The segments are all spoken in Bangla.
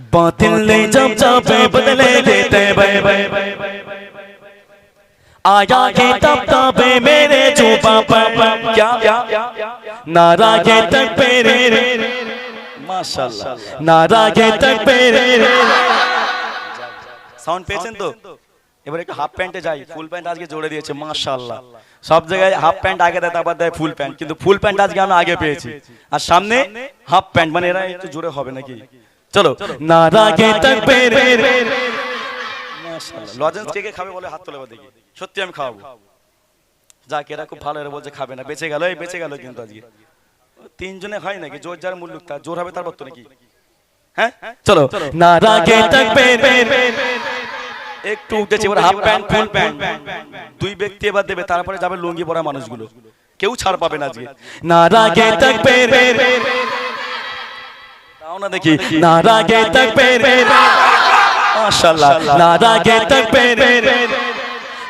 बातिल ने जब जब बदले देते बे आया ये तब तब मेरे जो पापा क्या नारा ये तक पेरे माशाल्लाह नारा ये तक पेरे সাউন্ড পেয়েছেন তো এবার একটু হাফ প্যান্টে যাই ফুল প্যান্ট আজকে জোড়ে দিয়েছে মাশাআল্লাহ সব জায়গায় হাফ প্যান্ট আগে দেয় তারপর দেয় ফুল প্যান্ট কিন্তু ফুল প্যান্ট আজকে আমরা আগে পেয়েছি আর সামনে হাফ প্যান্ট মানে এরা একটু জোরে হবে নাকি চলো। নারা গে তাকবীর মাশাআল্লাহ। লজেন্স কে কে খাবে বলে হাত তোলে দেখি। সত্যি আমি খাওয়াবো। যাক এরা খুব ভালো এরা বলছে খাবে না। বেঁচে গেল এই বেঁচে গেল কিন্তু আজকে। তিনজনে হয় নাকি? জোর যার মূল্য তার জোর হবে তারপর তো নাকি? হ্যাঁ? চলো। নারা গে তাকবীর একটু উঠেছে এবার হাফ প্যান্ট ফুল প্যান্ট। দুই ব্যক্তি এবার দেবে তারপরে যাবে লুঙ্গি পরা মানুষগুলো। কেউ ছাড় পাবে না আজকে। নারা গে তাকবীর না দেখি। নারা গে তাকবীর। মাশাআল্লাহ। নারা গে তাকবীর। নারা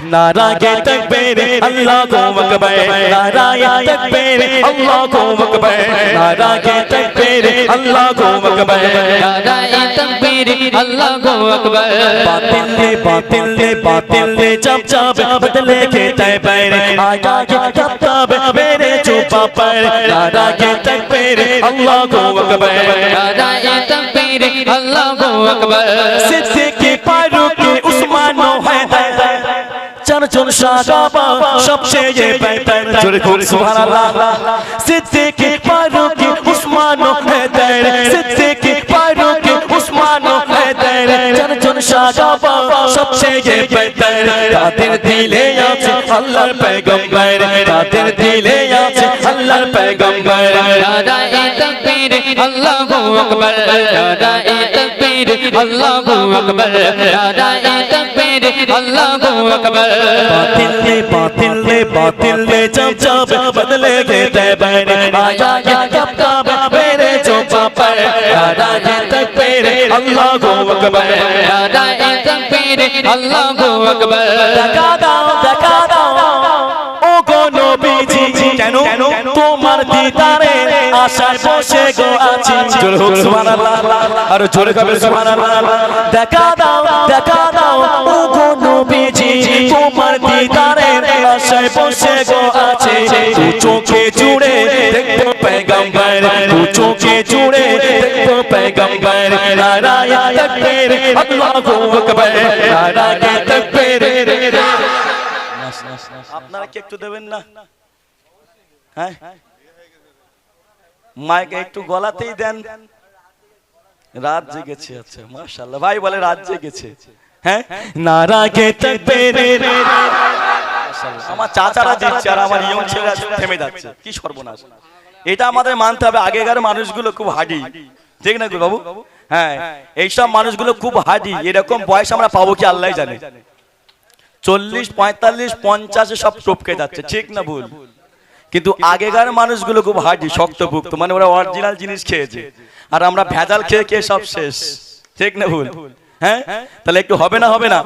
নারায়ে তাকবীর আল্লাহু আকবার নারায়ে তাকবীর আল্লাহু আকবার নারায়ে তাকবীর আল্লাহু আকবার নারায়ে তাকবীর আল্লাহু আকবার বাতিল নে বাতিল নে বাতিল নে জব জব বদলে কে তাইবার আয়া কে কব কব মেরে চুপা পর নারায়ে তাকবীর আল্লাহু আকবার নারায়ে তাকবীর আল্লাহু আকবার সিদ্দিক ফারুক সাবা সবচেয়ে বেহতর জোরে খুব সুবহানাল্লাহ। সিদ্দিক ফারুক উসমান হেদায়ের সিদ্দিক ফারুক উসমান হেদায়ের চরচন সাবা সবচেয়ে বেহতর তাদের দিলে আছে আল্লাহর পয়গম্বর। তাদের দিলে আছে আল্লাহর পয়গম্বর। নারায়ে তাকবীর আল্লাহু আকবার। নারায়ে তাকবীর আল্লাহু আকবার। নারায়ে তাকবীর তকবীর আল্লাহু আকবার। বাতিল লে বাতিল লে বাতিল লে জব জব বদলে গে তৈবর আয়া গে জব জব মেরে চোপা পর। আদা গে তকবীর আল্লাহু আকবার। আদা গে তকবীর আল্লাহু আকবার। জাকা দাও জাকা দাও। ও গো নবীজি কেন তোমার দিদারে? আশায় বসে গো আছি। জোরে হোক সুবহানাল্লাহ। আর জোরে কবে সুবহানাল্লাহ। দেখা দাও দেখা দাও ও গো নবীজি তোমার দিদারে আশায় বসে গো আছে। দু চোখে জুড়ে দেখব পেগম্বর দু চোখে জুড়ে দেখব পেগম্বর। নারায়ণ তাকবীর আল্লাহু আকবার। নারায়ণ তাকবীর। আপনারা কি একটু দেবেন না? হ্যাঁ? মাইকে একটু গলাতেই দেন। রাত জেগেছে আচ্ছা মাশাআল্লাহ। ভাই বলে রাত জেগেছে। হ্যাঁ? নারা কে তাকবীর আমার চাচারা দিচ্ছে আর আমার ইয়ং ছেলেরা থেমে যাচ্ছে। কি সর্বনাশ। এটা আমাদের মানতে হবে। আগেকার মানুষগুলো খুব হাডি ঠিক না বাবু? হ্যাঁ এইসব মানুষগুলো খুব হাডি এরকম বয়স আমরা পাবো কি আল্লাহ জানে। চল্লিশ পঁয়তাল্লিশ পঞ্চাশে সব টপকে যাচ্ছে। ঠিক না ভুল? কিন্তু আগেকার মানুষগুলো খুব হার্ডি শক্তভুক্ত মানে ওরা অরিজিনাল জিনিস খেয়েছে আর আমরা ভেজাল খেয়ে খেয়ে সব শেষ ঠিক না ভুল হ্যাঁ তাহলে একটু হবে না হবে না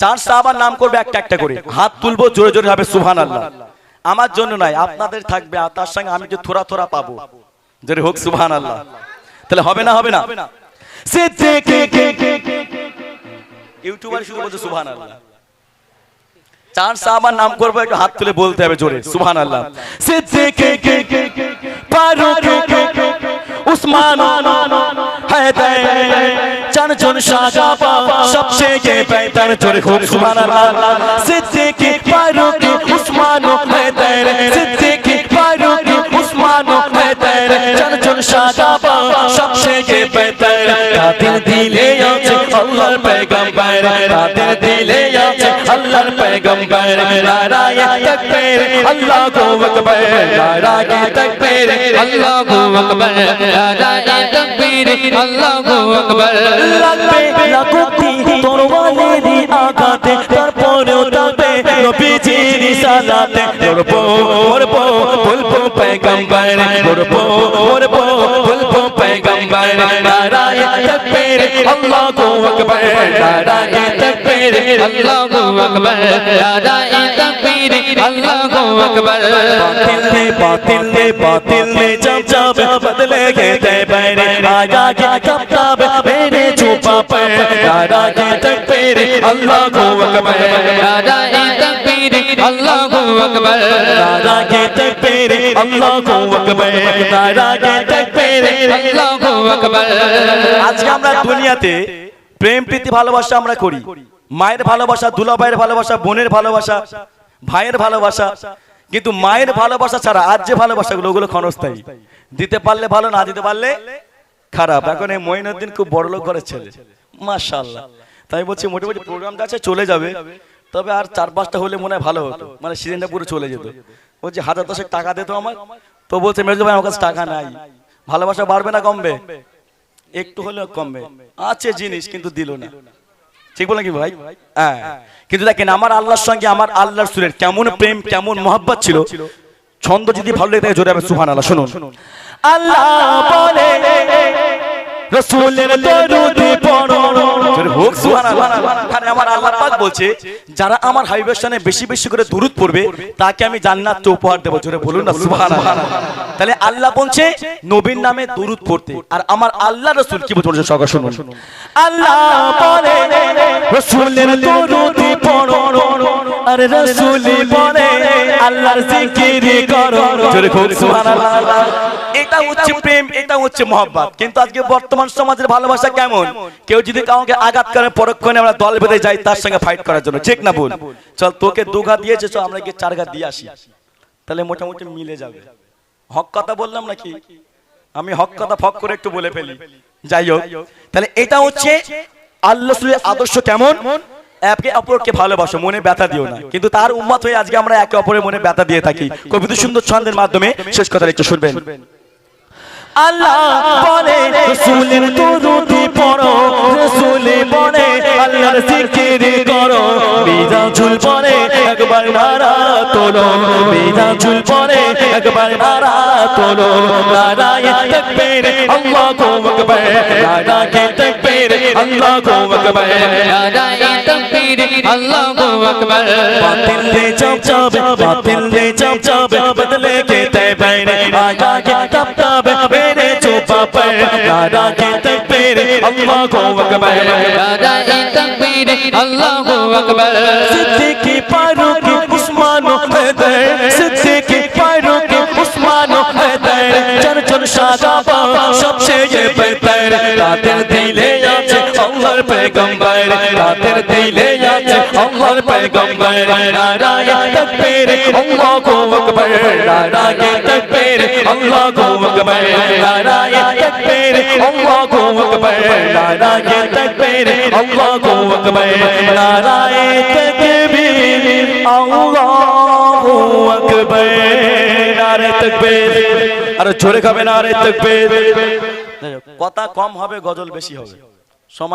চার সাহাবার নাম করবে একটা একটা করে হাত তুলবো জোরে জোরে হবে সুহান আল্লাহ আমার জন্য নয় আপনাদের থাকবে আর তার সঙ্গে আমি যে থোড়া থোড়া পাবো জোরে হোক সুহান আল্লাহ তাহলে হবে না হবে না ইউটিউবার শুধু বলছে সুবহান আল্লাহ চার সাহাবার নাম করব, একটু হাত তুলে বলতে হবে জোরে সুহান আল্লাহ সে কে বেতার দিলে আল্লাহর পয়গম্বর তাদের দিলে আছে। আল্লাহর পয়গম্বর নারায়ে তাকবীর। আল্লাহু আকবার, নারায়ে তাকবীর। আল্লাহু আকবার, নারায়ে তাকবীর। আল্লাহু আকবার। লাগবে লাগুতি তরবারেরই আঘাতে, তারপরেও তবে নবীজির সালাতে পড়ব পড়ব বলব পয়গম্বর পড়ব পড়ব বলব পয়গম্বর, নারায়ে अल्लाह को अकबर नारा तकबीर अल्लाह को अकबर नारा तकबीर अल्लाह को अकबर बातिल ने बातिल ने बातिल ने जब बदले गए तैबर आया क्या कब कब मेरे তকবীর আল্লাহু আকবার নারায়ে তকবীর আল্লাহু আকবার নারায়ে তাকবীর আল্লাহু আকবার নারায়ে তাকবীর আল্লাহু আকবার আজকে আমরা দুনিয়াতে প্রেম প্রীতি ভালোবাসা আমরা করি মায়ের ভালোবাসা দুলা ভাইয়ের ভালোবাসা বোনের ভালোবাসা ভাইয়ের ভালোবাসা কিন্তু মায়ের ভালোবাসা ছাড়া আর যে ভালোবাসাগুলো ওগুলো ক্ষণস্থায়ী। দিতে পারলে ভালো, না দিতে পারলে খারাপ। এখন এই মঈনুদ্দিন খুব বড় লোক ঘরের ছেলে। মাশাল্লাহ তাই বলছি মোটামুটি প্রোগ্রামটা আছে, চলে যাবে। তবে আর চার পাঁচটা হলে মনে হয় ভালো হতো। মানে সিজনটা পুরো চলে যেত। বলছি হাজার দশেক টাকা দিত আমার তো বলছে, মেজো ভাই, আমার কাছে টাকা নাই। ভালোবাসা বাড়বে না, কমবে? একটু হলেও কমবে। আছে জিনিস, কিন্তু দিল না। ঠিক বলে কি ভাই? হ্যাঁ। কিন্তু দেখেন আমার আল্লাহর সঙ্গে আমার আল্লাহর সুরের কেমন প্রেম কেমন মহাব্বত ছিল? ছন্দ যদি ভালো লেগে থাকে জোরে আমি সুহান আল্লাহ শুনুন। আল্লাহ বলে রসুলের দরুদ পড়ো। জোরে হোক আমার আল্লাহ পাক বলছে, যারা আমার হাবিবের সামনে বেশি বেশি করে দুরুদ পড়বে, তাকে আমি জান্নাত উপহার দেবো। জোরে বলুন না, সুবহানাল্লাহ। তাহলে আল্লাহ বলছে, নবীর নামে দুরুদ পড়তে। আর আমার আল্লাহ রাসূল কি বলছে সকাল শুনুন। আল্লাহ বলে, রসুলের দরুদি পড়ো। আরে রসুলি বলে, আল্লাহর জিকির করো। জোরে হোক সুবহানাল্লাহ। এটা হচ্ছে প্রেম এটা হচ্ছে মহব্বত। কিন্তু আজকে বর্তমান সমাজের ভালোবাসা কেমন? কেউ যদি কাউকে আঘাত করে পরক্ষণে আমরা দল বেঁধে যাই তার সঙ্গে ফাইট করার জন্য। ঠিক না বল চল তোকে দুঘা দিয়েছে চল আমরা গিয়ে চার ঘা দিয়ে আসি। তাহলে মোটামুটি মিলে যাবে। হক কথা বললাম নাকি? আমি হক কথা ফক করে একটু বলে ফেলি। যাই হোক। তাহলে এটা হচ্ছে আল্লাহ আদর্শ কেমন? একে অপরকে ভালোবাসো মনে ব্যথা দিও না। কিন্তু তার উম্মত হয়ে আজকে আমরা একে অপরের মনে ব্যথা দিয়ে থাকি। কবিতা সুন্দর ছন্দের মাধ্যমে শেষ কথা একটু শুনবেন। আল্লাহ বলে, রসুলের দরুদি পড়ো, রসুলে বলে, আল্লাহর জিকির করো। ঝুল পরে একবার নারা তোলো ঝুল পরে একবার নারা তোলো। নারায়ে তাকবীর, আল্লাহু আকবার। নারায়ে তাকবীর, আল্লাহু আকবার। নারায়ে তকবীর আল্লাহু আকবার बातिल ले जब जब बातिल ले जब जब बदले के तय बैरे आया के तब तब मेरे चुपा पर नारा के तकबीर अल्लाह को अकबर নারায়ে তকবীর আল্লাহু আকবার सिद्दीकी फारूक उस्मान हैदर सिद्दीकी फारूक उस्मान हैदर चर चर शादाबा सबसे ये बेहतर रातेर दिले আছে আল্লাহর পয়গম্বর, রাতের দিলে আছে আল্লাহর পয়গম্বর, নারায়ে তাকবীর, আল্লাহু আকবার, নারায়ে তাকবীর, আল্লাহু আকবার, নারায়ে তাকবীর, আল্লাহু আকবার, নারায়ে তাকবীর, আল্লাহু আকবার, নারায়ে তাকবীর, আল্লাহু আকবার নারে তাকবীর। আর জোরে খাবে না আরে তকবীর কথা কম হবে, গজল বেশি হবে। সময়